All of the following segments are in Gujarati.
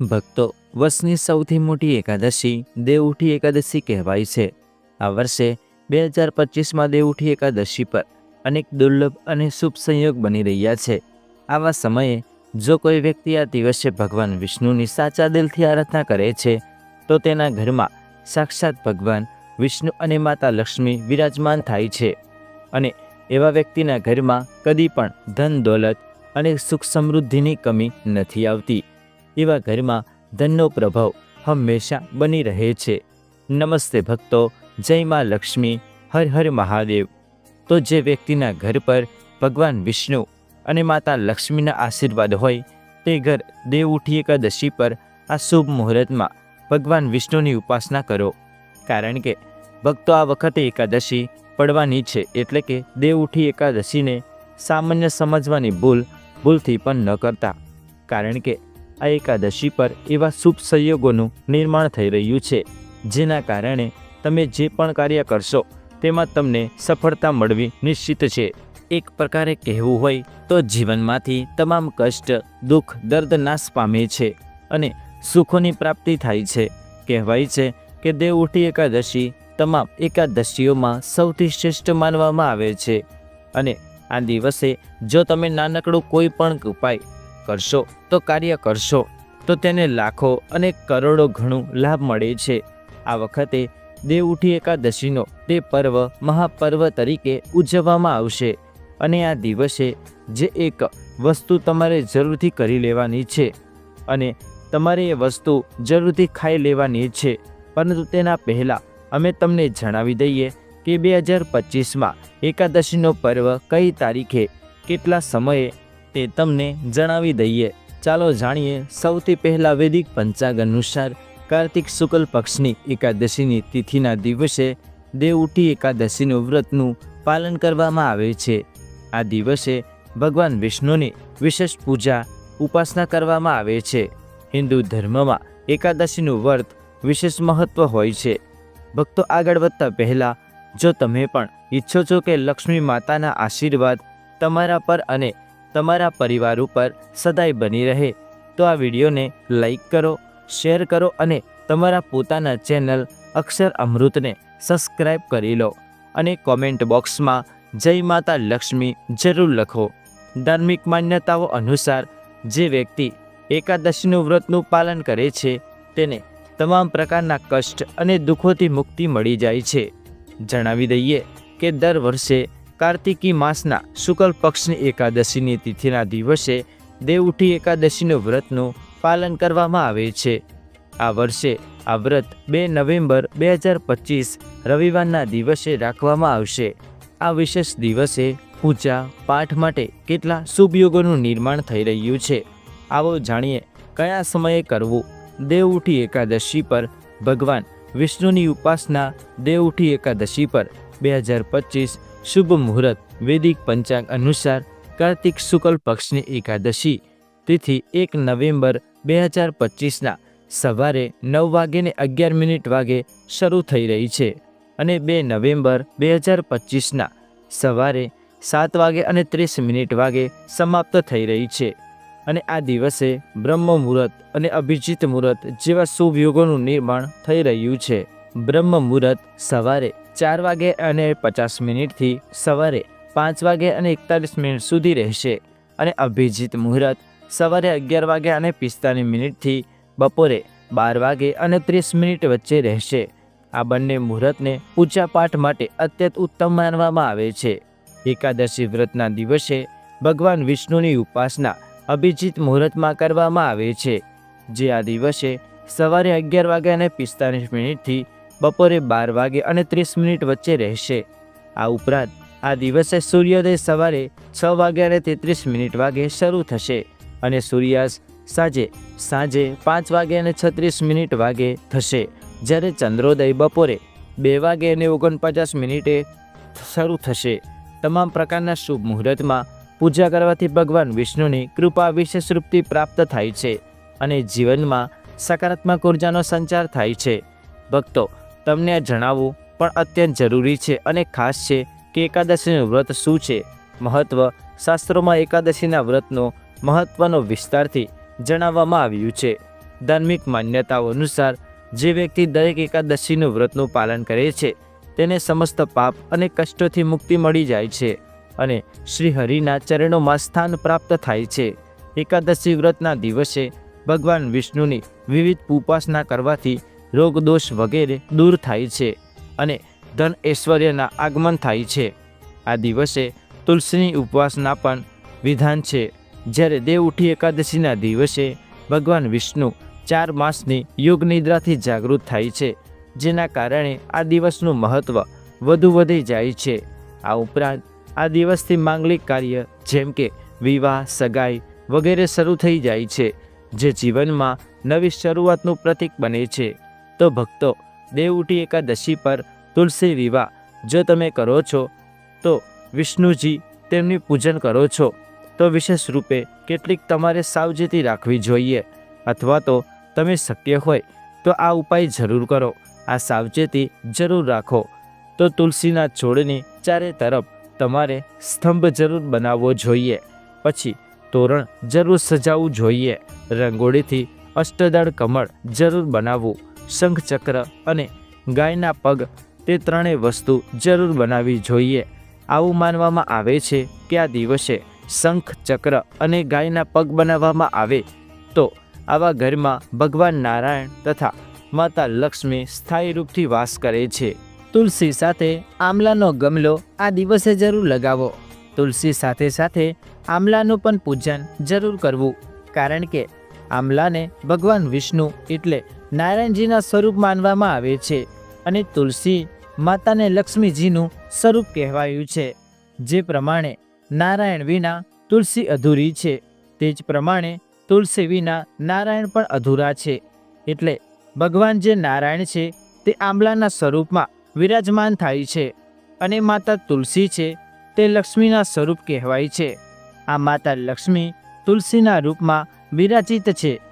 ભક્તો, વર્ષની સૌથી મોટી એકાદશી દેવઉઠી એકાદશી કહેવાય છે. આ વર્ષે બે હજાર પચીસમાં દેવઉઠી એકાદશી પર અનેક દુર્લભ અને શુભ સંયોગ બની રહ્યા છે. આવા સમયે જો કોઈ વ્યક્તિ આ દિવસે ભગવાન વિષ્ણુની સાચા દિલથી આરાધના કરે છે, તો તેના ઘરમાં સાક્ષાત ભગવાન વિષ્ણુ અને માતા લક્ષ્મી વિરાજમાન થાય છે. અને એવા વ્યક્તિના ઘરમાં કદી પણ ધન દોલત અને સુખ સમૃદ્ધિની કમી નથી આવતી. એવા ઘરમાં ધનનો પ્રભાવ હંમેશા બની રહે છે. નમસ્તે ભક્તો, જય માં લક્ષ્મી, હર હર મહાદેવ. તો જે વ્યક્તિના ઘર પર ભગવાન વિષ્ણુ અને માતા લક્ષ્મીના આશીર્વાદ હોય, તે ઘર દેવ ઉઠી એકાદશી પર આ શુભ મુહૂર્તમાં ભગવાન વિષ્ણુની ઉપાસના કરો. કારણ કે ભક્તો આ વખતે એકાદશી પડવાની છે એટલે કે દેવ ઉઠી એકાદશીને સામાન્ય સમજવાની ભૂલ ભૂલથી પણ ન કરતા. કારણ કે આ એકાદશી પર એવા શુભ સંયોગોનું નિર્માણ થઈ રહ્યું છે, જેના કારણે તમે જે પણ કાર્ય કરશો, તેમાં તમને સફળતા મળવી નિશ્ચિત છે. એક પ્રકારે કહેવું હોય તો જીવનમાંથી તમામ કષ્ટ, દુઃખ, દર્દ નાશ પામે છે અને સુખોની પ્રાપ્તિ થાય છે. કહેવાય છે કે દેવ ઉઠી એકાદશી તમામ એકાદશીઓમાં સૌથી શ્રેષ્ઠ માનવામાં આવે છે અને આ દિવસે જો તમે નાનકડું કોઈ પણ ઉપાય કરશો, તો કાર્ય કરશો. તો તેને લાખો અને કરોડો ઘણું લાભ મળે છે. આ વખતે દેવ ઉઠી એકાદશીનો તે પર્વ મહાપર્વ તરીકે ઉજવવામાં આવશે. અને આ દિવસે જે એક વસ્તુ તમારે જરૂરથી કરી લેવાની છે અને તમારે એ વસ્તુ જરૂરથી ખાઈ લેવાની છે. પરંતુ તેના પહેલાં અમે તમને જણાવી દઈએ કે બે હજાર પચીસમાં એકાદશીનો પર્વ કઈ તારીખે, કેટલા સમયે તે તમને જણાવી દઈએ. ચાલો જાણીએ સૌથી પહેલાં વૈદિક પંચાગ અનુસાર કાર્તિક શુક્લ પક્ષની એકાદશીની તિથિના દિવસે દેવઉઠી એકાદશીનું વ્રતનું પાલન કરવામાં આવે છે. આ દિવસે ભગવાન વિષ્ણુની વિશેષ પૂજા, ઉપાસના કરવામાં આવે છે. હિન્દુ ધર્મમાં એકાદશીનું વ્રત વિશેષ મહત્વ હોય છે. ભક્તો આગળ વધતા પહેલાં, જો તમે પણ ઈચ્છો છો કે લક્ષ્મી માતાના આશીર્વાદ તમારા પર અને તમારા પરિવાર ઉપર સદાય બની રહે. તો આ વિડીયોને લાઈક કરો, શેર કરો અને તમારા પોતાના ચેનલ અક્ષર અમૃતને સબસ્ક્રાઈબ કરી લો અને કોમેન્ટ બોક્સમાં જય માતા લક્ષ્મી જરૂર લખો. ધાર્મિક માન્યતાઓ અનુસાર જે વ્યક્તિ એકાદશીનું વ્રતનું પાલન કરે છે, તેને તમામ પ્રકારના કષ્ટ અને દુઃખોથી મુક્તિ મળી જાય છે. જણાવી દઈએ કે દર વર્ષે કાર્તિકી માસના શુક્લ પક્ષની એકાદશીની તિથિના દિવસે દેવઉઠી એકાદશીનું વ્રતનું પાલન કરવામાં આવે છે. આ વર્ષે આ વ્રત બે નવેમ્બર બે હજાર પચીસ રવિવારના દિવસે રાખવામાં આવશે. આ વિશેષ દિવસે પૂજા, પાઠ માટે કેટલા શુભયોગોનું નિર્માણ થઈ રહ્યું છે. આવો જાણીએ કયા સમયે કરવું? દેવઉઠી એકાદશી પર ભગવાન વિષ્ણુની ઉપાસના દેવઉઠી એકાદશી પર બે હજાર પચીસ શુભ મુહૂર્ત, વૈદિક પંચાંગ અનુસાર કાર્તિક શુક્લ પક્ષની એકાદશી, તિથિ એક નવેમ્બર બે હજાર પચીસના સવારે નવ વાગ્યે અગિયાર મિનિટ વાગે શરૂ થઈ રહી છે અને બે નવેમ્બર બે હજાર પચીસના સવારે સાત વાગે અને ત્રીસ મિનિટ વાગે સમાપ્ત થઈ રહી છે અને આ દિવસે બ્રહ્મ મુહૂર્ત અને અભિજીત મુહૂર્ત જેવા શુભ યોગોનું નિર્માણ થઈ રહ્યું છે. બ્રહ્મ મુહૂર્ત સવારે ચાર વાગે અને પચાસ મિનિટથી સવારે પાંચ વાગે અને એકતાલીસ મિનિટ સુધી રહેશે. અને અભિજીત મુહૂર્ત સવારે અગિયાર વાગે અને પિસ્તાલીસ મિનિટથી બપોરે બાર વાગે અને ત્રીસ મિનિટ વચ્ચે રહેશે. આ બંને મુહૂર્તને પૂજાપાઠ માટે અત્યંત ઉત્તમ માનવામાં આવે છે. એકાદશી વ્રતના દિવસે ભગવાન વિષ્ણુની ઉપાસના અભિજીત મુહૂર્તમાં કરવામાં આવે છે. જે આ દિવસે સવારે અગિયાર વાગે અને પિસ્તાલીસ મિનિટથી બપોરે બાર વાગે અને ત્રીસ મિનિટ વચ્ચે રહેશે. આ ઉપરાંત, આ દિવસે સૂર્યોદય સવારે છ વાગે અને તેત્રીસ મિનિટ વાગે શરૂ થશે અને સૂર્યાસ્ત સાંજે સાંજે પાંચ વાગે અને છત્રીસ મિનિટ વાગે થશે, જ્યારે ચંદ્રોદય બપોરે બે વાગે અને ઓગણપચાસ મિનિટે શરૂ થશે. તમામ પ્રકારના શુભ મુહૂર્તમાં પૂજા કરવાથી ભગવાન વિષ્ણુની કૃપા વિશેષ રૂપથી પ્રાપ્ત થાય છે અને જીવનમાં સકારાત્મક ઉર્જાનો સંચાર થાય છે. ભક્તો તમને આ જણાવવું પણ અત્યંત જરૂરી છે અને ખાસ છે કે એકાદશીનું વ્રત શું છે? મહત્વ, શાસ્ત્રોમાં એકાદશીના વ્રતનો મહત્વનો વિસ્તારથી જણાવવામાં આવ્યું છે. ધાર્મિક માન્યતાઓ અનુસાર, જે વ્યક્તિ દરેક એકાદશીનું વ્રતનું પાલન કરે છે, તેને સમસ્ત પાપ અને કષ્ટોથી મુક્તિ મળી જાય છે અને શ્રી હરિના ચરણોમાં સ્થાન પ્રાપ્ત થાય છે. એકાદશી વ્રતના દિવસે ભગવાન વિષ્ણુની વિવિધ ઉપાસના કરવાથી રોગ દોષ વગેરે દૂર થાય છે અને ધન ઐશ્વર્યના આગમન થાય છે. આ દિવસે તુલસીની ઉપવાસના પણ વિધાન છે. જ્યારે દેવ ઉઠી એકાદશીના દિવસે ભગવાન વિષ્ણુ ચાર માસની યોગ નિદ્રાથી જાગૃત થાય છે, જેના કારણે આ દિવસનું મહત્ત્વ વધુ વધી જાય છે. આ ઉપરાંત આ દિવસથી માંગલિક કાર્ય જેમ કે વિવાહ, સગાઈ વગેરે શરૂ થઈ જાય છે, જે જીવનમાં નવી શરૂઆતનું પ્રતીક બને છે. તો ભક્તો દેવઉઠી એકાદશી પર તુલસી વિવાહ જો તમે કરો છો, તો વિષ્ણુજી તેમની પૂજન કરો છો, તો વિશેષ રૂપે કેટલીક તમારે સાવચેતી રાખવી જોઈએ અથવા તો તમે શક્ય હોય તો આ ઉપાય જરૂર કરો, આ સાવચેતી જરૂર રાખો. તો તુલસીના છોડની ચારે તરફ તમારે સ્તંભ જરૂર બનાવવો જોઈએ, પછી તોરણ જરૂર સજાવવું જોઈએ, રંગોળીથી અષ્ટદળ કમળ જરૂર બનાવવું શંખ ચક્ર અને ગાયના પગ તે ત્રણેય વસ્તુ જરૂર બનાવવી જોઈએ. આવું માનવામાં આવે છે કે આ દિવસે શંખ ચક્ર અને ગાયના પગ બનાવવામાં આવે. તો આવા ઘરમાં ભગવાન નારાયણ તથા માતા લક્ષ્મી સ્થાયી રૂપથી વાસ કરે છે. તુલસી સાથે આમલાનો ગમલો આ દિવસે જરૂર લગાવો. તુલસી સાથે સાથે આમલાનું પણ પૂજન જરૂર કરવું. કારણ કે આમલાને ભગવાન વિષ્ણુ એટલે નારાયણજીના સ્વરૂપ માનવામાં આવે છે અને તુલસી માતાને લક્ષ્મીજીનું સ્વરૂપ કહેવાયું છે. જે પ્રમાણે નારાયણ વિના તુલસી અધૂરી છે, તે જ પ્રમાણે તુલસી વિના નારાયણ પણ અધૂરા છે. એટલે ભગવાન જે નારાયણ છે, તે આંબલાના સ્વરૂપમાં વિરાજમાન થાય છે અને માતા તુલસી છે, તે લક્ષ્મીના સ્વરૂપ કહેવાય છે. આ માતા લક્ષ્મી તુલસીના રૂપમાં વિરાજિત છે.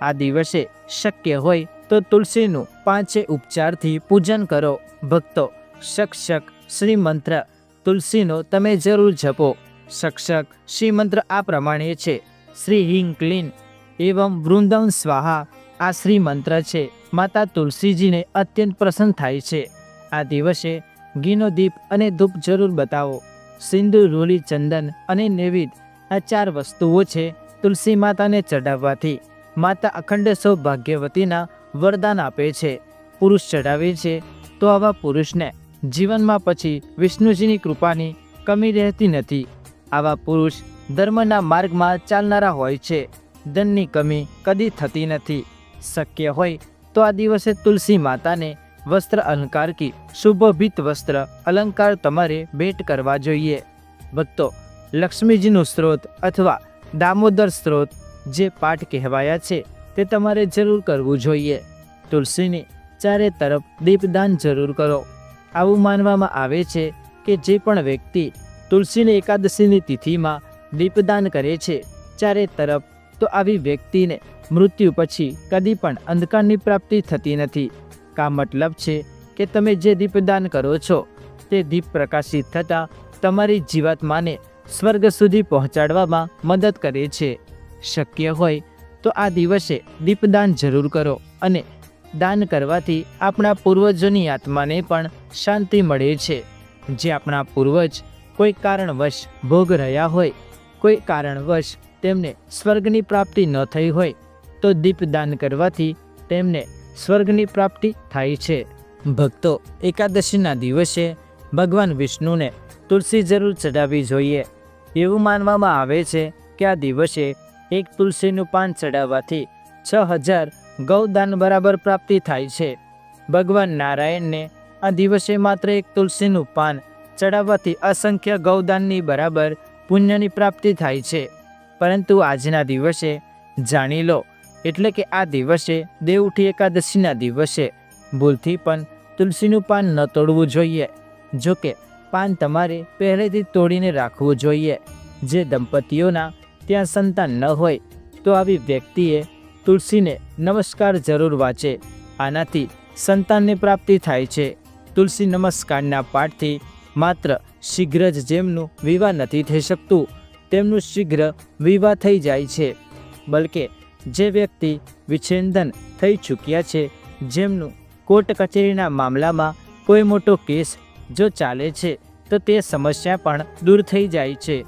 આ દિવસે શક્ય હોય તો તુલસીનું પાંચે ઉપચારથી પૂજન કરો. ભક્તો, શક શક શ્રી મંત્ર તુલસીનો તમે જરૂર જપો. શક્ષક શક શ્રી મંત્ર આ પ્રમાણે છે. શ્રી હિંગ ક્લીન એવં વૃંદમ સ્વાહા, આ શ્રી મંત્ર છે. માતા તુલસીજીને અત્યંત પ્રસન્ન થાય છે. આ દિવસે ઘીનો દીપ અને ધૂપ જરૂર બતાવો. સિંધુ રોલી, ચંદન અને નૈવિધ આ ચાર વસ્તુઓ છે તુલસી માતાને ચઢાવવાથી. માતા અખંડ સૌભાગ્યવતીના વરદાન આપે છે. પુરુષ ચઢાવે છે તો આવા પુરુષને જીવનમાં પછી વિષ્ણુજીની કૃપાની કમી રહેતી નથી. આવા પુરુષ ધર્મના માર્ગમાં ચાલનારા હોય છે. ધનની કમી કદી થતી નથી. શક્ય હોય તો આ દિવસે તુલસી માતાને વસ્ત્ર અલંકાર કી શુભભિત વસ્ત્ર અલંકાર તમારે ભેટ કરવા જોઈએ. ભક્તો, લક્ષ્મીજીનું સ્ત્રોત અથવા દામોદર સ્ત્રોત જે પાઠ કહેવાયા છે તે તમારે જરૂર કરવું જોઈએ. તુલસીને ચારે તરફ દીપદાન જરૂર કરો. આવું માનવામાં આવે છે કે જે પણ વ્યક્તિ તુલસીને એકાદશીની તિથિમાં દીપદાન કરે છે ચારે તરફ, તો આવી વ્યક્તિને મૃત્યુ પછી કદી પણ અંધકારની પ્રાપ્તિ થતી નથી. કા મતલબ છે કે તમે જે દીપદાન કરો છો, તે દીપ પ્રકાશિત થતાં તમારી જીવાત્માને સ્વર્ગ સુધી પહોંચાડવામાં મદદ કરે છે. શક્ય હોય તો આ દિવસે દીપદાન જરૂર કરો અને દાન કરવાથી આપણા પૂર્વજોની આત્માને પણ શાંતિ મળે છે. જે આપણા પૂર્વજ કોઈ કારણવશ ભોગ રહ્યા હોય, કોઈ કારણવશ તેમને સ્વર્ગની પ્રાપ્તિ ન થઈ હોય, તો દીપદાન કરવાથી તેમને સ્વર્ગની પ્રાપ્તિ થાય છે. ભક્તો, એકાદશીના દિવસે ભગવાન વિષ્ણુને તુલસી જરૂર ચઢાવવી જોઈએ. એવું માનવામાં આવે છે કે આ દિવસે એક તુલસીનું પાન ચડાવવાથી છ હજાર ગૌદાન બરાબર પ્રાપ્તિ થાય છે. ભગવાન નારાયણને આ દિવસે માત્ર એક તુલસીનું પાન ચડાવવાથી અસંખ્ય ગૌદાનની બરાબર પુણ્યની પ્રાપ્તિ થાય છે. પરંતુ આજના દિવસે જાણી લો, એટલે કે આ દિવસે દેવઉઠી એકાદશીના દિવસે ભૂલથી પણ તુલસીનું પાન ન તોડવું જોઈએ. જો કે પાન તમારે પહેલેથી તોડીને રાખવું જોઈએ. જે દંપતીઓના ત્યાં સંતાન ન હોય, તો આવી વ્યક્તિએ તુલસીને નમસ્કાર જરૂર વાંચે. આનાથી સંતાનની પ્રાપ્તિ થાય છે. તુલસી નમસ્કારના પાઠથી માત્ર શીઘ્ર જ જેમનું વિવાહ નથી થઈ શકતું, તેમનું શીઘ્ર વિવાહ થઈ જાય છે. બલકે જે વ્યક્તિ વિચ્છેદન થઈ ચૂક્યા છે, જેમનું કોર્ટ કચેરીના મામલામાં કોઈ મોટો કેસ જો ચાલે છે, તો તે સમસ્યા પણ દૂર થઈ જાય છે.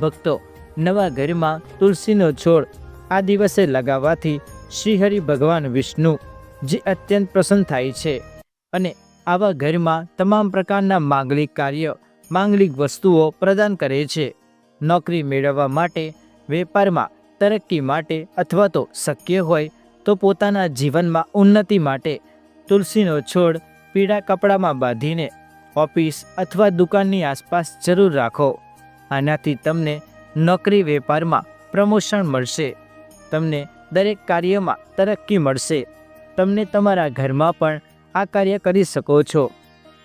ભક્તો નવા ઘરમાં તુલસીનો છોડ આ દિવસે લગાવવાથી શ્રીહરિ ભગવાન વિષ્ણુ જે અત્યંત પ્રસન્ન થાય છે અને આવા ઘરમાં તમામ પ્રકારના માંગલિક કાર્ય, માંગલિક વસ્તુઓ પ્રદાન કરે છે. નોકરી મેળવવા માટે, વેપારમાં તરક્કી માટે અથવા તો શક્ય હોય તો પોતાના જીવનમાં ઉન્નતિ માટે તુલસીનો છોડ પીળા કપડામાં બાંધીને ઓફિસ અથવા દુકાનની આસપાસ જરૂર રાખો. આનાથી તમને નોકરી વેપારમાં પ્રમોશન મળશે. તમને દરેક કાર્યમાં તરક્કી મળશે. તમને તમારા ઘરમાં પણ આ કાર્ય કરી શકો છો.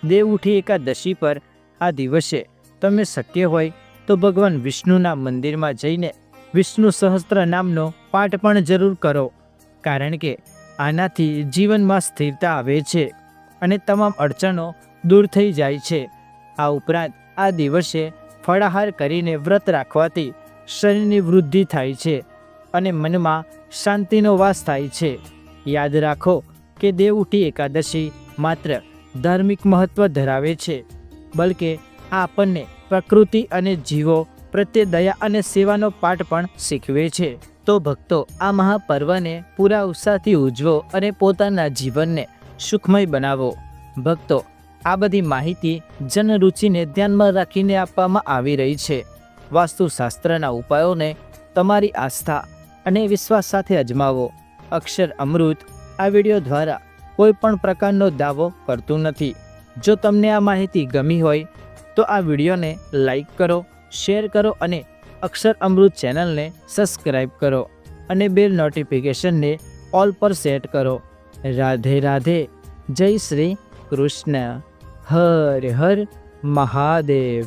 દેવઉઠી એકાદશી પર આ દિવસે તમે શક્ય હોય તો ભગવાન વિષ્ણુના મંદિરમાં જઈને વિષ્ણુ સહસ્ત્ર નામનો પાઠ પણ જરૂર કરો. કારણ કે આનાથી જીવનમાં સ્થિરતા આવે છે અને તમામ અડચણો દૂર થઈ જાય છે. આ ઉપરાંત આ દિવસે ફળાહાર કરીને વ્રત રાખવાથી શરીરની વૃદ્ધિ થાય છે અને મનમાં શાંતિનો વાસ થાય છે. યાદ રાખો કે દેવઉઠી એકાદશી માત્ર ધાર્મિક મહત્વ ધરાવે છે, બલકે આ આપણને પ્રકૃતિ અને જીવો પ્રત્યે દયા અને સેવાનો પાઠ પણ શીખવે છે. તો ભક્તો, આ મહાપર્વને પૂરા ઉત્સાહથી ઉજવો અને પોતાના જીવનને સુખમય બનાવો. ભક્તો આ બધી માહિતી જનરુચિને ધ્યાનમાં રાખીને આપવામાં આવી રહી છે. વાસ્તુશાસ્ત્રના ઉપાયોને તમારી આસ્થા અને વિશ્વાસ સાથે અજમાવો. અક્ષર અમૃત આ વીડિયો દ્વારા કોઈ પણ પ્રકારનો દાવો કરતું નથી. જો તમને આ માહિતી ગમી હોય, તો આ વિડીયોને લાઈક કરો, શેર કરો અને અક્ષર અમૃત ચેનલને સબસ્ક્રાઈબ કરો અને બેલ નોટિફિકેશનને ઓલ પર સેટ કરો. રાધે રાધે. જય શ્રી કૃષ્ણ. હર હર મહાદેવ.